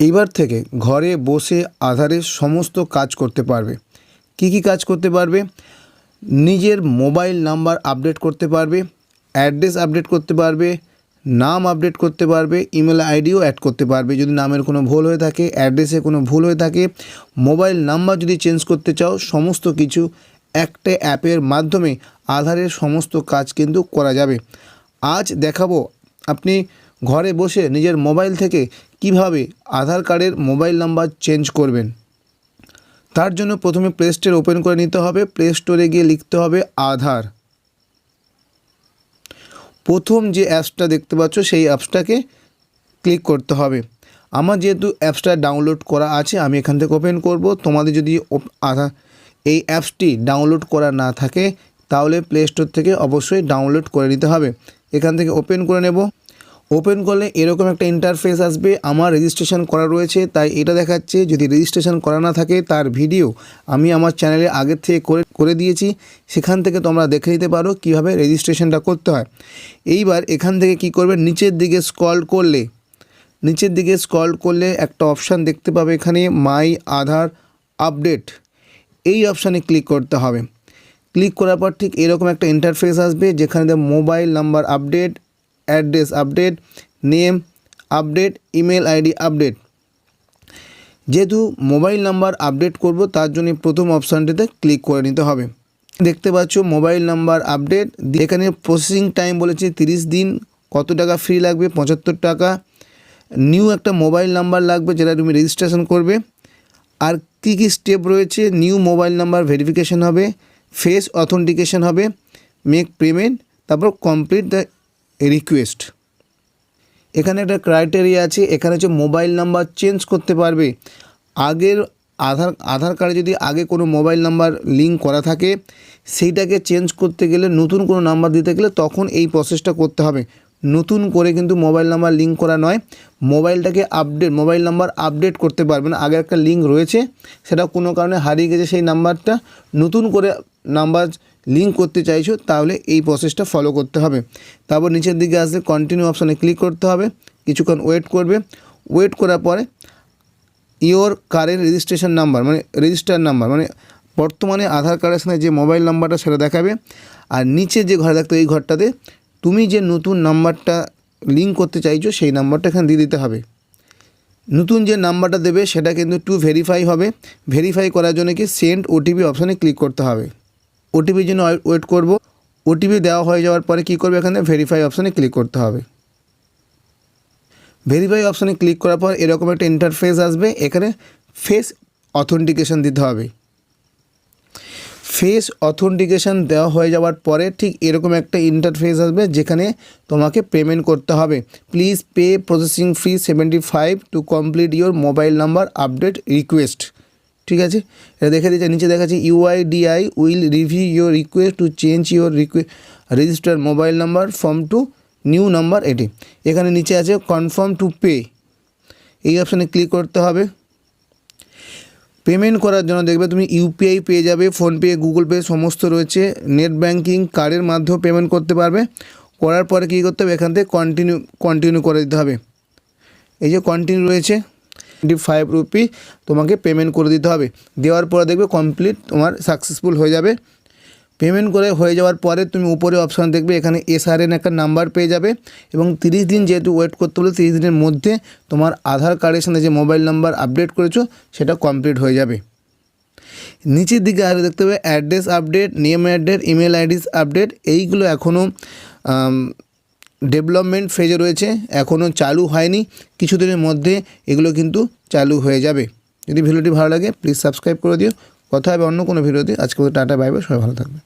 এইবার থেকে ঘরে বসে আধারের সমস্ত কাজ করতে পারবে। কি কি কাজ করতে পারবে? নিজের মোবাইল নাম্বার আপডেট করতে পারবে, অ্যাড্রেস আপডেট করতে পারবে, নাম আপডেট করতে পারবে, ইমেল আইডিও অ্যাড করতে পারবে। যদি নামের কোনো ভুল হয়ে থাকে, অ্যাড্রেসে কোনো ভুল হয়ে থাকে, মোবাইল নাম্বার যদি চেঞ্জ করতে চাও, সমস্ত কিছু একটা অ্যাপের মাধ্যমে আধারের সমস্ত কাজ কিন্তু করা যাবে। আজ দেখাবো আপনি ঘরে বসে নিজের মোবাইল থেকে কীভাবে আধার কার্ডের মোবাইল নাম্বার চেঞ্জ করবেন? তার জন্য প্রথমে প্লে স্টোর ওপেন করে নিতে হবে। প্লে স্টোরে গিয়ে লিখতে হবে আধার। প্রথম যে অ্যাপসটা দেখতে পাচ্ছ, সেই অ্যাপসটাকে ক্লিক করতে হবে। আমার যেহেতু অ্যাপসটা ডাউনলোড করা আছে, আমি এখান থেকে ওপেন করব। তোমাদের যদি আধার এই অ্যাপসটি ডাউনলোড করা না থাকে, তাহলে প্লে স্টোর থেকে অবশ্যই ডাউনলোড করে নিতে হবে। এখান থেকে ওপেন করে নেব। ওপেন করলে এরকম একটা ইন্টারফেস আসবে। আমার রেজিস্ট্রেশন করা রয়েছে, তাই এটা দেখাচ্ছে। যদি রেজিস্ট্রেশন করা না থাকে, তার ভিডিও আমি আমার চ্যানেলে আগের থেকে করে করে দিয়েছি। সেখান থেকে তোমরা দেখে নিতে পারো কীভাবে রেজিস্ট্রেশনটা করতে হয়। এইবার এখান থেকে কি করবে? নিচের দিকে স্ক্রল করলে, নিচের দিকে স্ক্রল করলে একটা অপশান দেখতে পাবে এখানে মাই আধার আপডেট এই অপশানে ক্লিক করতে হবে। ক্লিক করার পর ঠিক এরকম একটা ইন্টারফেস আসবে, যেখানে mobile number update address update name update email ID update যেহেতু মোবাইল নাম্বার আপডেট করব, তার জন্য প্রথম অপশানটিতে ক্লিক করে নিতে হবে। দেখতে পাচ্ছ মোবাইল নাম্বার আপডেট এখানে প্রসেসিং টাইম বলেছে তিরিশ দিন, কত টাকা ফ্রি লাগবে, পঁচাত্তর টাকা। নিউ একটা মোবাইল নাম্বার লাগবে যেটা তুমি রেজিস্ট্রেশন করবে। আর কী কী স্টেপ রয়েছে নিউ মোবাইল নাম্বার ভেরিফিকেশন হবে ফেস অথেন্টিকেশন হবে মেক পেমেন্ট তারপর কমপ্লিট দ্য রিকোয়েস্ট এখানে একটা ক্রাইটেরিয়া আছে, এখানে হচ্ছে মোবাইল নাম্বার চেঞ্জ করতে পারবে। আগের আধার আধার কার্ডে যদি আগে কোনো মোবাইল নাম্বার লিঙ্ক করা থাকে, সেইটাকে চেঞ্জ করতে গেলে, নতুন কোনো নাম্বার দিতে গেলে তখন এই প্রসেসটা করতে হবে। নতুন করে কিন্তু মোবাইল নাম্বার লিঙ্ক করা নয় মোবাইলটাকে আপডেট মোবাইল নাম্বার আপডেট করতে পারবেন। আগে একটা লিঙ্ক রয়েছে, সেটা কোনো কারণে হারিয়ে গেছে সেই নাম্বারটা নতুন করে নাম্বার লিঙ্ক করতে চাইছো, তাহলে এই প্রসেসটা ফলো করতে হবে। তারপর নিচের দিকে আসলে কন্টিনিউ অপশানে ক্লিক করতে হবে, কিছুক্ষণ ওয়েট করবে। ওয়েট করার পরে ইওর কারেন্ট রেজিস্ট্রেশন নাম্বার মানে রেজিস্টার নাম্বার মানে বর্তমানে আধার কার্ডের সঙ্গে যে মোবাইল নাম্বারটা সেটা দেখাবে। আর নিচে যে ঘরে থাকতো এই ঘরটাতে তুমি যে নতুন নাম্বারটা লিঙ্ক করতে চাইছো, সেই নাম্বারটা এখানে দিয়ে দিতে হবে। নতুন যে নাম্বারটা দেবে, সেটা কিন্তু টু ভেরিফাই হবে। ভেরিফাই করার জন্য কি সেন্ড ওটিপি অপশানে ক্লিক করতে হবে। ওটিপির জন্য ওয়েট করব। ওটিপি দেওয়া হয়ে যাওয়ার পরে কী করবে এখানে? ভেরিফাই অপশানে ক্লিক করতে হবে। ভেরিফাই অপশানে ক্লিক করার পর এরকম একটা ইন্টারফেস আসবে। এখানে ফেস অথেন্টিকেশন দিতে হবে। ফেস অথেন্টিকেশন দেওয়া হয়ে যাওয়ার পরে ঠিক এরকম একটা ইন্টারফেস আসবে যেখানে তোমাকে পেমেন্ট করতে হবে। Please pay processing fee seventy five to complete your mobile number update request ঠিক আছে? এটা দেখে দিচ্ছে নিচে দেখাচ্ছে UIDAI will review your request to change your request register mobile number from to new number এটি এখানে নিচে আছে কনফার্ম টু পে এই অপশানে ক্লিক করতে হবে। পেমেন্ট করার জন্য দেখবে তুমি ইউপিআই পেয়ে যাবে ফোনপে গুগল পে সমস্ত রয়েছে। নেট ব্যাঙ্কিং কার্ডের মাধ্যমে পেমেন্ট করতে পারবে। করার পরে কী করতে হবে? এখান থেকে কন্টিনিউ কন্টিনিউ করে দিতে হবে। এই যে কন্টিনিউ রয়েছে। ফাইভ রুপি তোমাকে পেমেন্ট করে দিতে হবে। দেওয়ার পরে দেখবে কমপ্লিট তোমার সাকসেসফুল হয়ে যাবে। পেমেন্ট করে হয়ে যাওয়ার পরে তুমি উপরে অপশান দেখবে, এখানে এসআরএন একটা নাম্বার পেয়ে যাবে এবং তিরিশ দিন যেহেতু ওয়েট করতে বলে তিরিশ দিনের মধ্যে তোমার আধার কার্ডের সাথে যে মোবাইল নাম্বার আপডেট করেছ, সেটা কমপ্লিট হয়ে যাবে। নিচের দিকে আরও দেখতে হবে address update name address email IDs update এইগুলো এখনও ডেভেলপমেন্ট ফেজে রয়েছে এখনও চালু হয়নি। কিছুদিনের মধ্যে এগুলো কিন্তু চালু হয়ে যাবে। যদি ভিডিওটি ভালো লাগে প্লিজ সাবস্ক্রাইব করে দিও। কথা হবে অন্য কোনো ভিডিওতে। আজকে টাটা বাইবে সবাই ভালো থাকবে